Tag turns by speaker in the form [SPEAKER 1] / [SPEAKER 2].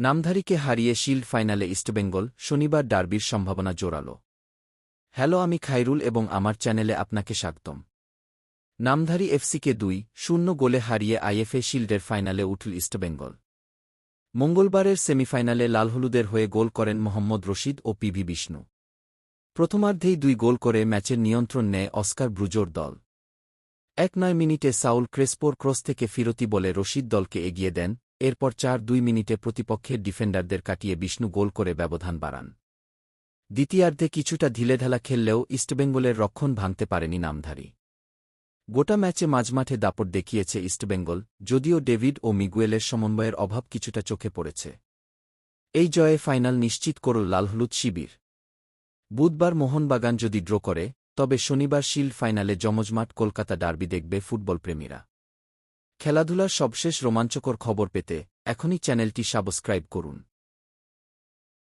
[SPEAKER 1] নামধারীকে হারিয়ে শিল্ড ফাইনালে ইস্টবেঙ্গল শনিবার ডার্বির সম্ভাবনা জোরালো। হ্যালো, আমি খাইরুল এবং আমার চ্যানেলে আপনাকে স্বাগতম। নামধারী এফসিকে দুই শূন্য গোলে হারিয়ে আইএফএ শিল্ডের ফাইনালে উঠল ইস্টবেঙ্গল মঙ্গলবারের সেমিফাইনালে লালহলুদের হয়ে গোল করেন মোহাম্মদ রশিদ ও পিভি বিষ্ণু। প্রথমার্ধেই দুই গোল করে ম্যাচের নিয়ন্ত্রণ নেয় অস্কার ব্রুজোর দল। এক নয় মিনিটে সাউল ক্রেসপোর ক্রস থেকে ফিরতি বলে রশিদ দলকে এগিয়ে দেন এরপর চার দুই মিনিটে প্রতিপক্ষের ডিফেন্ডারদের কাটিয়ে বিষ্ণু গোল করে ব্যবধান বাড়ান। দ্বিতীয়ার্ধে কিছুটা ঢিলেঢালা খেললেও ইস্টবেঙ্গলের রক্ষণ ভাঙতে পারেনি নামধারী। গোটা ম্যাচে মাঝমাঠে দাপট দেখিয়েছে ইস্টবেঙ্গল যদিও ডেভিড ও মিগুয়েলের সমন্বয়ের অভাব কিছুটা চোখে পড়েছে। এই জয়ে ফাইনাল নিশ্চিত করল লালহলুদ শিবির। বুধবার মোহনবাগান যদি ড্র করে, তবে শনিবার শিল্ড ফাইনালে যমজমাট কলকাতা ডার্বি দেখবে ফুটবল প্রেমীরা খেলাধুলার সবশেষ রোমাঞ্চকর খবর পেতে এখনই চ্যানেলটি সাবস্ক্রাইব করুন।